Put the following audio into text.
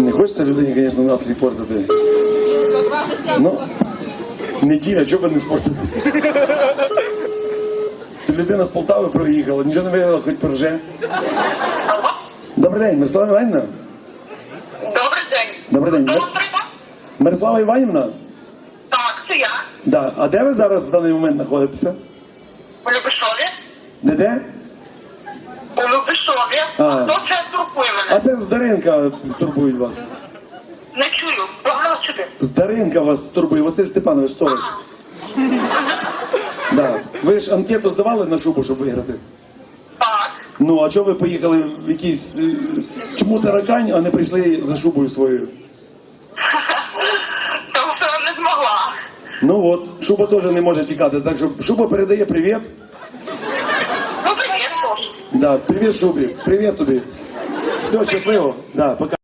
Не хочеться людині, звісно, настрій портити. Ну, неділя, чого би не спортити? Людина з Полтави проїхала, нічого не виявила, хоч порже. Добрий день, Мирослава Іванівна. Добрий день. Добрий день. Мир- Мирослава Іванівна? Так, це я. Да. А де ви зараз в даний момент знаходитеся? У Любишові. Де де? У Любишові. А. Хто це турбує А мене? це з Даринка турбують вас. Не чую. Погано чути. З Даринка вас турбує, Василь Степанович Сторож. Да. Ви ж анкету здавали на шубу, щоб виграти? Так. Ну, а чого ви поїхали в якийсь. е, Чому таракань, а не прийшли за шубою своєю? Тому що не змогла. Ну от, шуба теж не може тікати, так що шуба передає привіт. Ну, привіт. Да, привіт, шубі. Привіт тобі. Все, щасливо. Да, пока.